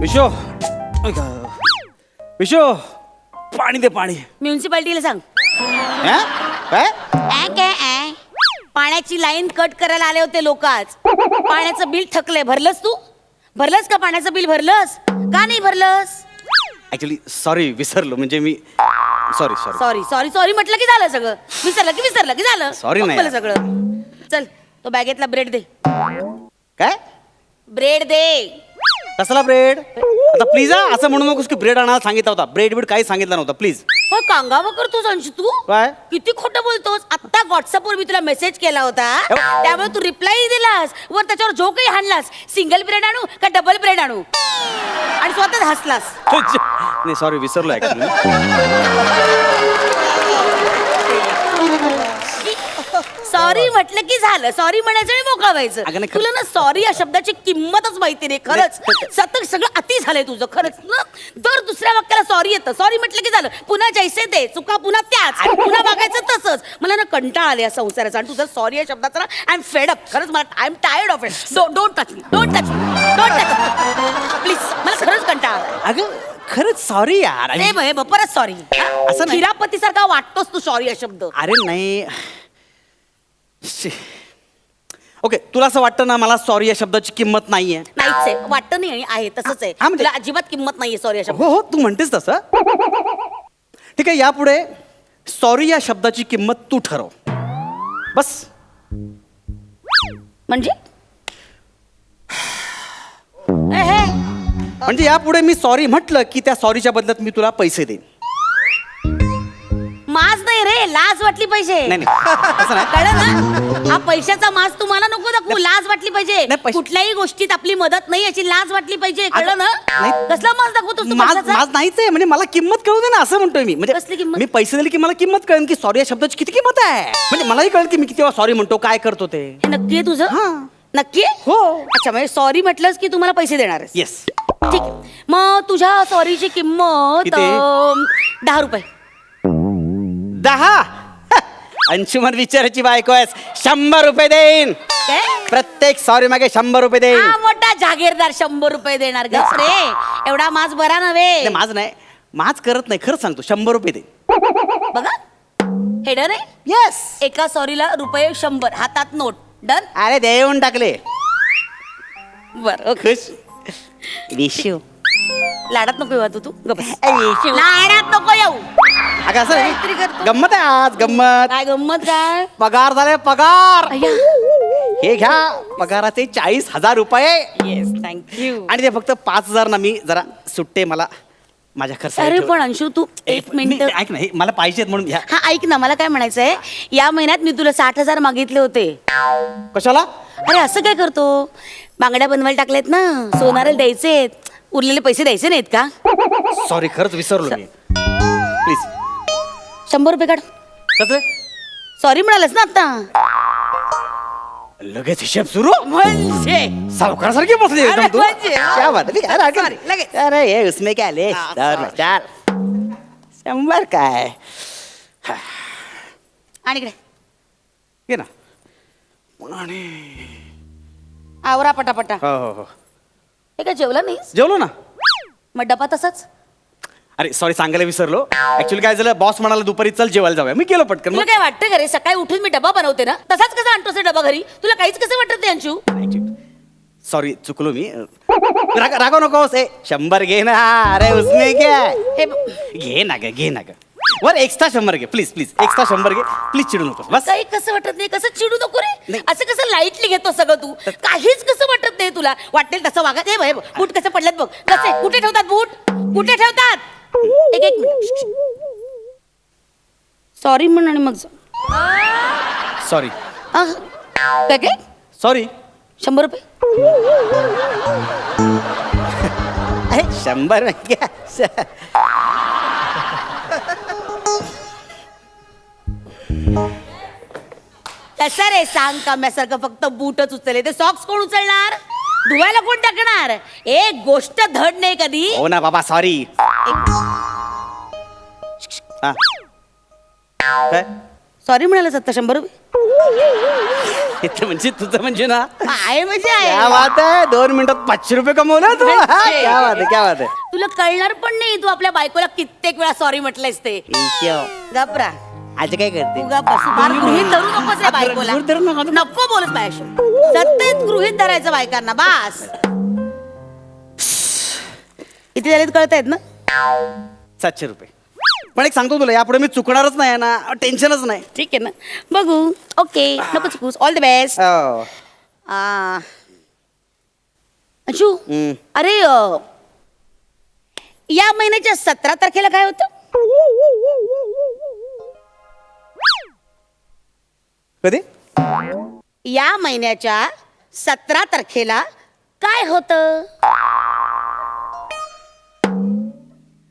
विशो विशो पाणी दे पाणी. म्युन्सिपाल्टीला सांग. हा? काय? काय? पाण्याची लाईन कट करायला आले होते लोक आज. पाण्याचं बिल थकलंय. भरलंस तू? भरलंस का पाण्याचं बिल? भरलंस? का नाही भरलंस? ऍक्च्युली सॉरी विसरलो. म्हणजे मी sorry sorry sorry sorry sorry म्हटलं की झालं सगळं. विसरलं की विसरलं की झालं. Sorry नाही. सगळं. चल तो बॅगेतला ब्रेड दे. काय? ब्रेड दे. कसला ब्रेड आता प्लीज हा असं म्हणू नकोस की ब्रेड आणायला सांगितला होता. ब्रेड बीड काही सांगितलं नव्हतं प्लीज हो कांगावा करतोस अंशू तू? काय? किती खोटं बोलतोस? आता व्हॉट्सअपवर मी तुला मेसेज केला होता. त्यामुळे तू रिप्लाय दिलास. वर त्याच्यावर जो काही हाणलास. सिंगल ब्रेड आणू का डबल ब्रेड आणू? आणि स्वतःच हसलास. नाही सॉरी विसरलो ऍक्च्युली सॉरी म्हटलं की झालं. सॉरी म्हणायचं आणि मोकळं व्हायचं अगं नाही, खरं- तुला ना सॉरी या शब्दाची किंमतच माहिती नाही खरंच. सतत सगळं अति झालंय तुझं खरंच. ना दर दुसऱ्या वाक्याला सॉरी येतं. सॉरी म्हटलं की झालं. पुन्हा जैसे ते चुका पुन्हा त्याच. पुन्हा वागायचं तसंच. मला ना कंटाळा आले या संसाराचा. आणि तुझं सॉरी या शब्दाचा ना आय एम फेड अप खरंच मला I am tired of it don't touch me don't touch me don't touch please मला खरंच कंटाळा आलाय. अगं खरंच सॉरी यार. बे, ब- परत सॉरी असं नाही. खिरापतीसारखा वाटतोस तू सॉरी या शब्द. अरे नाही. शी. ओके तुला असं वाटतं ना मला सॉरी या शब्दाची किंमत नाहीये? नाहीच. आहे वाटतं नाही आणि आहे तसंच आहे. हा, म्हणजे- तुला अजिबात किंमत नाहीये सॉरी अशा हो हो तू म्हणतेस तसं. ठीक आहे यापुढे सॉरी या शब्दाची किंमत तू ठरव. बस. म्हणजे? ए, हे, म्हणजे यापुढे मी सॉरी म्हटलं की त्या सॉरीच्या बदल्यात मी तुला पैसे देईन. माज नाही रे लाज वाटली पाहिजे. नाही नाही. तसं नाही. कळलं ना? हा पैशाचा माज तुम्हाला नको दाखवू. लाज वाटली पाहिजे. कुठल्याही गोष्टीत आपली मदत नाही याची लाज वाटली पाहिजे. कळलं ना? नाही. कसला माज दाखवतोस तू माझ पैशाचा? माझ नाहीच आहे. म्हणजे मला किंमत कळू दे ना असं म्हणतोय मी. कसली म्हणजे किंमत? मी पैसे दिले की मला किंमत कळेल की सॉरी या शब्दाची किती किंमत आहे? म्हणजे मलाही कळेल की मी किती सॉरी म्हणतो काय करतो ते. हे नक्की आहे तुझं. नक्की आहे? हो. अच्छा म्हणजे सॉरी म्हटलंस की तुम्हाला पैसे देणार आहेस? येस ठीक आहे. मग तुझ्या सॉरीची किंमत किती? अं, दहा रुपये. दहा. अंशुमन विचाराची बायको आहेस. शंभर रुपये देईन. काय? प्रत्येक सॉरी मागे शंभर रुपये देईन. हा मोठा जागीरदार शंभर रुपये देणार गप रे एवढा माज बरा नव्हे. माझ नाही. माझ करत नाही खरंच सांगतो शंभर रुपये देईन. बघा. हेडर आहे? येस एका सॉरीला रुपये शंभर हातात नोट. डन? अरे देऊन टाकले. बर ओके. खुश. विशू लाडात नको येऊ तू. गप बस. विशू लाडात नको येऊ. अगं असं काहीतरी नाही. करतो. गंमत आहे आज गंमत. काय गंमत काय? पगार झाले पगार. अय्या. हे घ्या पगाराचे चाळीस हजार रुपये. येस थँक्यू आणि ते फक्त पाच हजार ना मी जरा सुट्टे मला माझ्या अरे. पण अंशू तू एक मिनिट. ऐक ना हे मला पाहिजेत म्हणून घ्या. हा ऐक ना मला काय म्हणायचंय? या महिन्यात मी तुला साठ हजार मागितले होते. कशाला? अरे असं काय करतो? बांगड्या बनवायला टाकलेत ना. सोनाराला द्यायचेत. उरलेले पैसे द्यायचे नाहीत का? सॉरी खरंच विसरलो मी. प्लीज शंभर रुपये काढ कसं सॉरी म्हणालस ना आता. लगेच हिशेब सुरू? म्हणजे. सावकारासारखी बसली एकदम अरे तू. म्हणजे, क्या बात आहे? अरे, अरे, Sorry, लगेच. अरे ये उसमें क्या ले? हा, दर sorry. चार. शंभर काय? आणि इकडे. घे ना. आणि आवरा पटापटा. हो हो हो. हे काय जेवला नाहीस? जेवलो ना. मग डबा तसाच? अरे सॉरी सांगायला विसरलो. ऍक्च्युली काय झालं बॉस म्हणाला दुपारी चल जेवायला जाऊया. मी गेलो पटकन. तुला काय वाटतं घरी? सकाळी उठून मी डबा बनवते ना? तसाच कसा आणतोस रे डबा घरी? तुला काहीच कसं वाटत नाही अंशू? सॉरी चुकलो मी. राग रागव नकोस. ए शंभर घे ना. अरे हे घे ना ग घे ना ग. वर एक्स्ट्रा शंभर घे प्लीज प्लीज एक्स्ट्रा शंभर घे प्लीज चिडू नकोस बस. काही कसं वाटत नाही कसं चिडू नको रे? नाही. असं कसं लाईटली घेतो सगळं तू? काहीच कसं वाटत नाही तुला. वाटेल तसं वागत हे बघ बूट कसे पडलेत बघ. कसे? कुठे ठेवतात बूट? कुठे ठेवतात? एक एक मिनिट. सॉरी म्हण आणि मग जा. सॉरी काय काय? सॉरी शंभर रुपये? अरे शंभर. कसं रे सांग काम्यासारखं फक्त बूटच उचलले. ते सॉक्स कोण उचलणार? धुवायला कोण टाकणार? एक गोष्ट धड नाही कधी. हो ना बाबा सॉरी हा. काय? सॉरी म्हणाला सत्ता शंभर रुपये. इथे म्हणजे तुझं म्हणजे ना? आहे म्हणजे क्या आहे बात आहे. दोन मिनिटात पाचशे रुपये कमवला तू. हा. क्या बात आहे क्या बात आहे. तुला कळणार पण नाही तू आपल्या बायकोला कित्येक वेळा सॉरी म्हटलंयस ते. गपरा आज काय करते? बस. फार गृहीत धरू नकोस रे बायकोला. गृहीत धरू नका. नको बोलत माझ्याशी. सतत गृहीत धरायचं बायकांना बास. किती झालेत कळत आहेत ना? सातशे रुपये. पण एक सांगतो तुला यापुढे मी चुकणारच नाही ना टेन्शनच नाही. ठीक आहे ना. बघू. ओके. नको चुकूस. ऑल द बेस्ट हो. अंशू हम्म. अरे अ, या महिन्याच्या सतरा तारखेला काय होतं? कधी? या महिन्याच्या सतरा तारखेला काय होतं?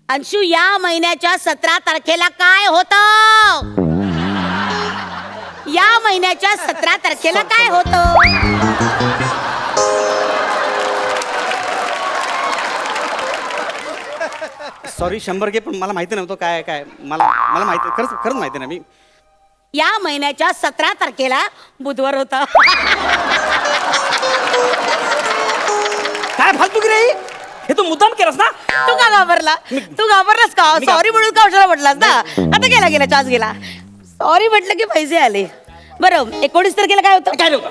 अंशू या महिन्याच्या सतरा तारखेला काय होतं? या महिन्याच्या सतरा तारखेला काय होतं? सॉरी शंभर घे पण मला माहिती नव्हतं काय काय. मला मला माहिती खरंच खरंच माहिती नाही. मी या महिन्याच्या सतरा तारखेला बुधवार होता. काय फालतू की रे ही? तू मुद्दाम केलंस ना? तू का घाबरला? तू घाबरलास का? मी सॉरी म्हणून का कशाला म्हटलास ना? आता गेला गेला चान्स गेला. सॉरी म्हटलं की पैसे आले. बरं एकोणीस तारखेला काय होतं? काय नव्हतं?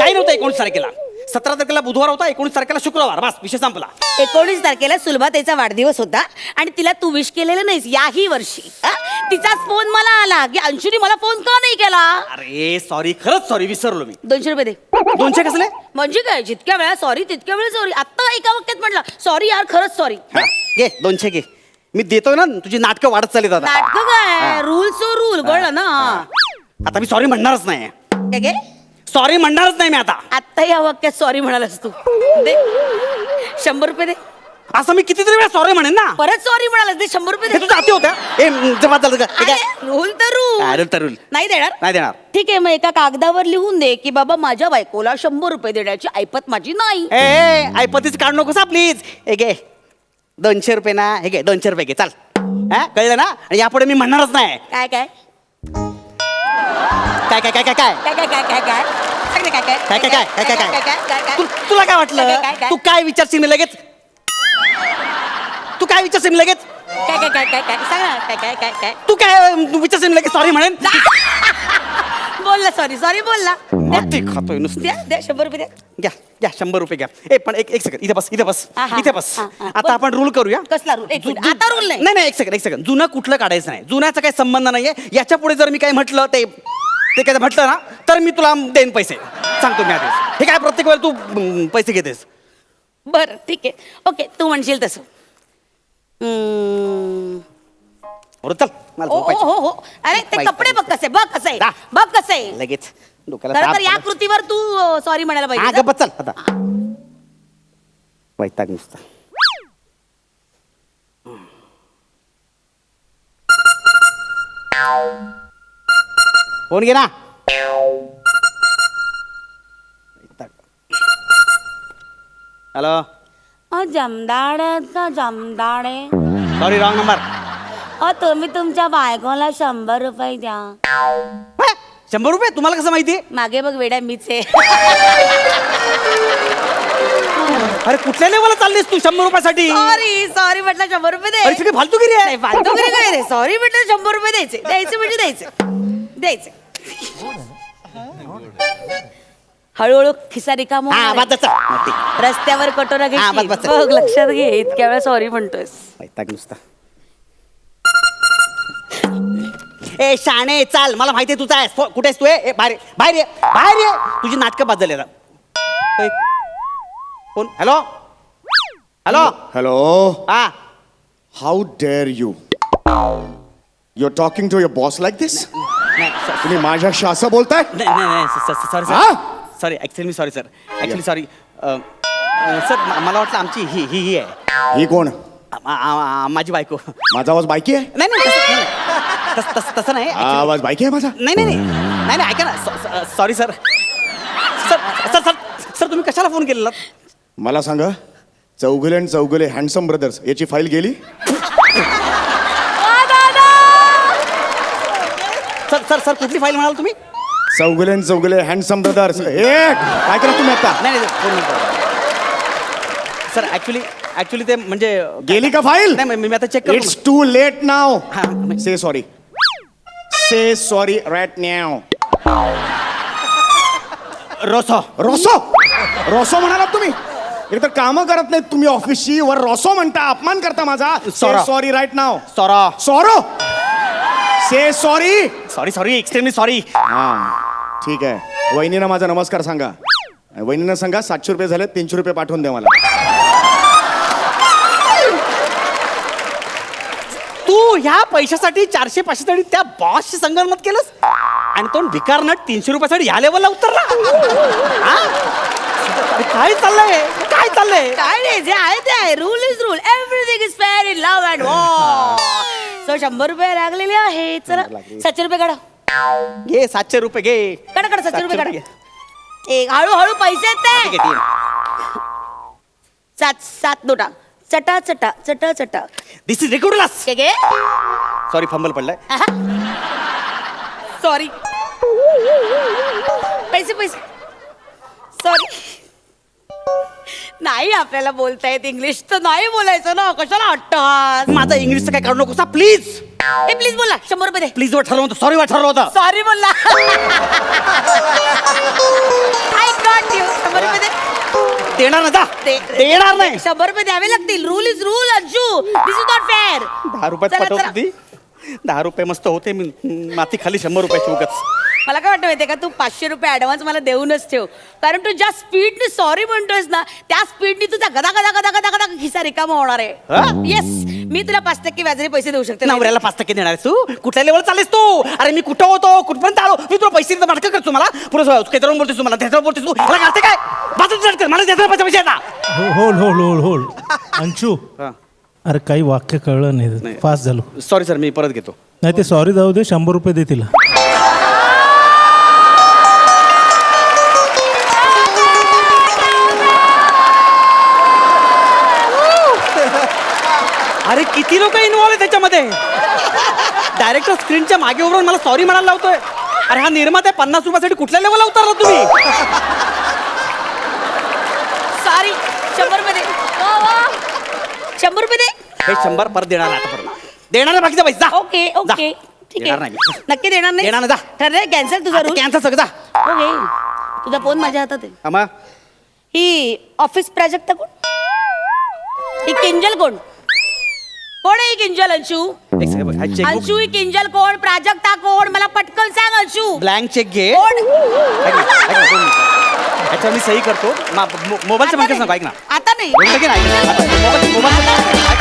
काय नव्हतं एकोणीस तारखेला? सतरा तारखेला बुधवार होता एकोणीस तारखेला शुक्रवार. बस विषय संपला. एकोणीस तारखेला सुलभाताईचा वाढदिवस होता आणि तिला तू विश केलेलं नाहीस याही वर्षी. हा? तिचाच फोन मला आला. की अंशुनी मला फोन का नाही केला? अरे सॉरी खरंच सॉरी विसरलो मी. दोनशे रुपये दे. दोनशे कसले? म्हणजे काय? जितक्या वेळा सॉरी तितक्या वेळा सॉरी आत्ता एका वाक्यात म्हटलं सॉरी यार खरंच सॉरी हा, घे दोनशे घे. मी देतोय ना तुझी नाटकं वाढत चालली आता. नाटक काय? रूल सो रूल कळलं ना? आता मी सॉरी म्हणणारच नाही काय काय? सॉरी म्हणणारच नाही मी आता. आत्ता या वाक्यात सॉरी म्हणालास तू. दे. शंभर रुपये दे. असं मी कितीतरी वेळा सॉरी म्हणेन ना परत सॉरी म्हणालास दे शंभर रुपये हे अति होत्या ए जमा चालतं का हे काय रूल तर हा, रूल rule तर rule. नाही देणार नाही देणार ठीक आहे मग एका कागदावर लिहून दे की बाबा माझ्या बायकोला शंभर रुपये देण्याची ऐपत माझी नाही ए ए ऐपतीच काढू नकोस प्लीज हे घे दोनशे रुपये ना हे घे दोनशे रुपये घे चाल हा कळलं ना आणि यापुढे मी म्हणणारच नाही काय काय काय काय काय काय काय काय काय काय काय काय सांग ना काय काय काय काय काय काय काय काय काय काय तू तुला काय काय, वाटलं काय, काय? तू काय विचारशील मी लगेच तू काय विचारशील लगेच? काय काय काय काय काय? सांग ना काय काय काय काय? तू काय विचारशील लगेच? सॉरी म्हणेन. बोलला सॉरी सॉरी बोलला द्या. ते खातोय नुसतं. द्या द्या शंभर रुपये द्या. घ्या घ्या शंभर रुपये घ्या. ए पण एक एक सेकंड इथे बस इथे बस हा, हा, इथे बस. हा, हा. आता आपण रूल करूया. कसला rule? एक मिनिट. आता rule नाही. नाही नाही एक सेकंड एक सेकंड जुनं कुठलं काढायचं नाही. जुन्याचा काही संबंध नाहीये. याच्यापुढे जर मी काही म्हटलं ते ते काय म्हटलं ना तर मी तुला देईन पैसे. सांगतो मी आधीच. हे काय प्रत्येक वेळेला तू पैसे घेतेस? बरं ठीक आहे. ओके तू म्हणशील तसं. हम्म. बरं चल मला ओ झोपायचं. हो हो. अरे ते कपडे बघ कसे बघ कसे जा. बघ कसे. लगेच. डोक्याला खरं ताप तर या आला. कृतीवर तू सॉरी म्हणायला हा पाहिजे गप्पा चल आता. वैताग नुसता. फोन घे ना. हॅलो. अ, जमदाडे आहेत का जमदाडे. सॉरी रॉंग नंबर अ तुम्ही तुमच्या बायकोला शंभर रुपये द्या. शंभर रुपये? तुम्हाला कसं माहिती? मागे बघ वेड्या मीच आहे. अरे कुठल्या लेवलला चाललीस तू शंभर रुपयासाठी? सॉरी सॉरी म्हटलं शंभर रुपये दे. अरे सगळी फालतूगिरी आहे. नाही फालतू करे काय रे? सॉरी म्हटलं शंभर रुपये द्यायचे. द्यायचे म्हणजे द्यायचे. द्यायचे. हळूहळू खिसा रिकामा हा होणार आहे. रस्त्यावर कटोरा हा, बस, घेतली बस. बघ लक्षात घे इतक्या वेळा सॉरी म्हणतोस वैताग नुसता. ए शाणे चाल. मला माहिती आहे तुझा आहेस. फो- कुठे आहेस तू ए? ए, बाहेर ये, बाहेर ये. बाहेर ये. तुझी नाटकं बाद झाली आता ए, कोण? हॅलो? हॅलो? Hello? हा. How dare you? You're talking to your boss like this? नाही स- तुम्ही माझ्याशी असं बोलताय? नाही नाही नाही. सॉरी हा? सर ॲक्च्युली मी sorry sir actually sorry sir मला वाटलं आमची ही ही ही आहे. ही कोण? आ- आ- आ- माझी बायको. माझा आवाज बायकी आहे? नाही नाही तसं- नाही, नाही. तसं तसं तसं नाही. हा आवाज बायकी आहे माझा? नाही नाही नाही. नाही नाही ऐका ना. Sorry sir sir sir sir sir तुम्ही कशाला फोन केलेला? मला सांगा चौगुले आणि चौगुले हँडसम ब्रदर्स याची फाईल गेली? सर सर सर कुठली फाईल म्हणाल तुम्ही? चौगुले न चौगुले हँडसम ब्रदर्स ए काय करा तुम्ही आता. नाही नाही. सर ऍक्च्युली ऍक्च्युली ते म्हणजे गेली का फाईल नाही मी मी आता चेक इट्स टू लेट नाव हा, say sorry say sorry rat नाव रोसो. रोसो? रोसो म्हणालात तुम्ही? एक तर कामं करत नाहीत तुम्ही ऑफिसची वर रोसो म्हणता अपमान करता माझा. सॉरी. राईट नाव सॉरा. Sorrow? Say sorry sorry sorry extremely sorry हा. ठीक आहे. वहिनीनं माझा नमस्कार सांगा. वहिनीनं सांगा सातशे रुपये झाले तीनशे रुपये पाठवून द्या मला. तू ह्या पैशासाठी चारशे पाचशेसाठी त्या बॉसशी संगनमत केलंस? आणि तो भिकार नट तीनशे रुपयासाठी ह्या लेवलला उतरला? हा? अरे काय चाललंय? काय चाललंय? काय नाही जे आहे ते आहे. Rule is rule everything is fair in love and war so शंभर रुपये लागलेले आहे चला सातशे रुपये काढा. घे सातशे रुपये घे. काढा काढा सातशे रुपये. काढा. एक हळूहळू पैसे आहेत ते. सात सात नोटा. चटा चटा चटा चटा. दिस इज रिकॉर्डलास के गे सॉरी फंबल पडलाय. सॉरी पैसे पैसे. सॉरी नाही आपल्याला बोलता येत इंग्लिश तर नाही बोलायचं ना. कशाला हट्टहास? माझा इंग्लिशचं काय काढू नकोस प्लीज हे प्लीज बोला शंभर रुपये दे. प्लीज वर ठरवलं होतं. सॉरी वर ठरवलं होतं. सॉरी बोलला आय गॉट यू शंभर रुपये दे. देणार ना जा. दे- देणार नाही. शंभर रुपये द्यावे लागतील. Rule is rule Anshu this is not fair दहा रुपयात पाठवत होती. दहा रुपये मस्त होते. मी माती खाली शंभर रुपयाची उगच. मला काय वाटतं माहितीये का? तू पाचशे रुपये ऍडव्हान्स मला देऊनच ठेव. कारण तू ज्या स्पीडने सॉरी म्हणतोयस ना त्या स्पीडने तुझा गदा गदा गदा गदा गदा खिसा रिकामा होणार हा? आहे येस मी तुला पाच टक्के व्याजाने पैसे देऊ शकते. नवऱ्याला पाच टक्के देणार आहेस तू? कुठल्या लेवल चालेस तू? अरे मी कुठं होतो? कुठपर्यंत आलो मी तुला पैसे नाटकं करतो मला. पुढे त्याच्यावर बोलतेस तू मला त्याच्यावर बोलतेस तू. मला करते काय? मला त्याच्यावर पैसे पैसे येतात. हो hold hold hold hold Anshu अरे काही वाक्य कळलं नाही. फास्ट झालो. सॉरी सर मी परत घेतो. नाही ते सॉरी जाऊ दे. शंभर रुपये दे किती लोक इन्व्हॉल्व आहे त्याच्यामध्ये. डायरेक्टर स्क्रीनच्या मागे उभं राहून मला सॉरी म्हणायला लावतोय. अरे हा निर्माता पन्नास रुपयासाठी कुठल्या लेवलला उतरला तुम्ही? सॉरी शंभर रुपये दे वा, वा. शंभर रुपये दे हे शंभर परत देणार नाही आता परत. देणार नाही बाकीचा पैसा. ओके ओके ठीक देणार आहे. नाही. नक्की देणार नाही? देणार नाही, जा. ठरलंय? कॅन्सल तुझा रूल कॅन्सर सगळं जा. ओके तुझा फोन माझ्या हातात आहे. आम्हा ही ऑफिस प्राजक्ता कोण? ही किंजल कोण? कोण आहे किंजल अंशू? एक second बघ, हा checkbook. अंशू ही किंजल कोण? प्राजक्ता कोण? मला पटकन सांग अंशू. ब्लँक चेक घे. कोण? ऐक ना, ऐक ना, दोन मिनिटं. याच्यावर मी सही करतो. मा- मो- मोबाईलचं आता ऐक ना नाही. आता नाही. आता मोबाईल मोबाईल